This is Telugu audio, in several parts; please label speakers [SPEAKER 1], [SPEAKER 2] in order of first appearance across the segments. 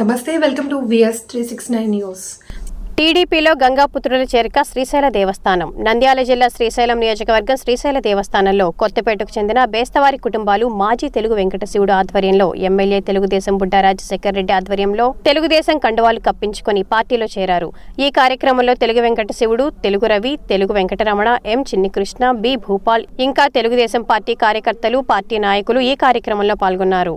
[SPEAKER 1] నమస్తే welcome to V S three six nine news
[SPEAKER 2] టీడీపీలో గంగాపుత్రుల చేరిక శ్రీశైల దేవస్థానం. నంద్యాల జిల్లా శ్రీశైలం నియోజకవర్గం శ్రీశైల దేవస్థానంలో కొత్తపేటకు చెందిన బేస్తవారి కుటుంబాలు మాజీ తెలుగు వెంకటశివుడు ఆధ్వర్యంలో ఎమ్మెల్యే తెలుగుదేశం బుడ్డా రాజశేఖర్ రెడ్డి ఆధ్వర్యంలో తెలుగుదేశం కండువాలు కప్పించుకొని పార్టీలో చేరారు. ఈ కార్యక్రమంలో తెలుగు వెంకటశివుడు తెలుగు రవి తెలుగు వెంకటరమణ ఎం చిన్ని కృష్ణ బి భూపాల్ ఇంకా తెలుగుదేశం పార్టీ కార్యకర్తలు పార్టీ నాయకులు ఈ కార్యక్రమంలో పాల్గొన్నారు.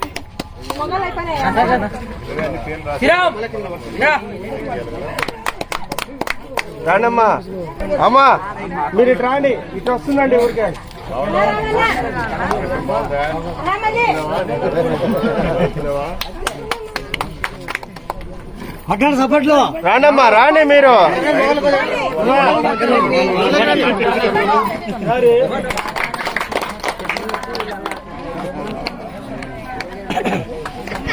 [SPEAKER 3] రానమ్మా అమ్మా మీరు ఇటు రాండి ఇటు వస్తుందండి ఊరికే అక్కడ సపట్లో రానమ్మా రాండి మీరు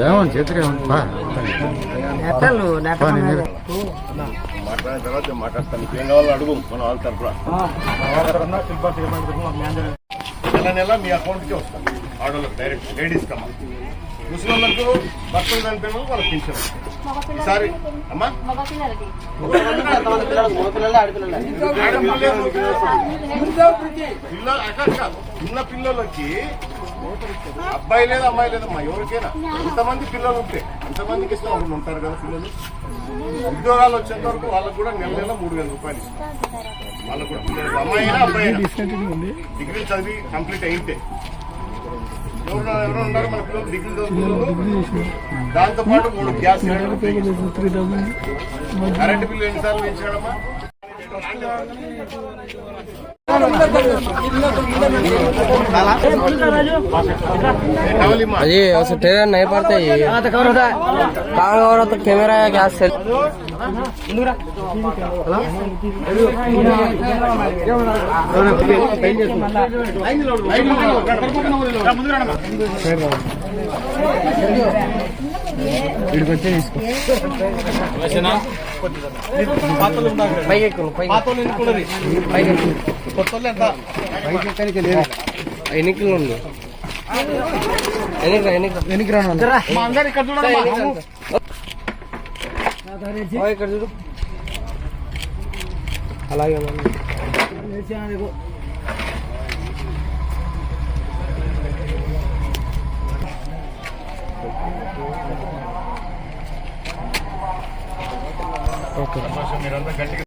[SPEAKER 4] ఏమని చేతికి
[SPEAKER 3] మాట్లాడిన తర్వాత మాట్లాడతాను ఏం కావాలో అడుగు మన వాళ్ళ తరఫున నెల నెల మీ అకౌంట్కి వస్తాం. ఆడోళ్ళకి డైరెక్ట్ భర్తలు చనిపోయిన వాళ్ళు వాళ్ళకి ఈసారి అమ్మా. అక్కడ. చిన్న పిల్లలకి అబ్బాయి లేదు అమ్మాయి లేదమ్మా ఎవరికైనా. ఎంతమంది పిల్లలు ఉంటే ఎంతమందికి ఇస్తాం అప్పుడు ఉంటారు కదా పిల్లలు. ఉద్యోగాలు వచ్చేంత వరకు వాళ్ళకు కూడా నెల నెల మూడు వేల రూపాయలు ఇస్తాం వాళ్ళకు కూడా. పిల్లలు అమ్మాయి అయినా అబ్బాయి డిగ్రీ చదివి కంప్లీట్ అయితే ఎవరు ఎవరు ఉన్నారు మన పిల్లలు డిగ్రీ చదువుతున్నారు దాంతో పాటు మూడు గ్యాస్ సిలిండర్ కరెంట్ బిల్లు ఎన్నిసార్లు పెంచాడమ్మా
[SPEAKER 5] अजी उसे ट्रेन नहीं पड़ते ही हाँ तो कवर होता है कहाँ कवर होता कैमरा या क्या सेल ముందు ఎన్నికలు ఉంది ఎన్నిక ఎన్నిక ఎన్నిక ఇక్కడ చూడు అలాగే
[SPEAKER 3] మీరంతా గట్టిగా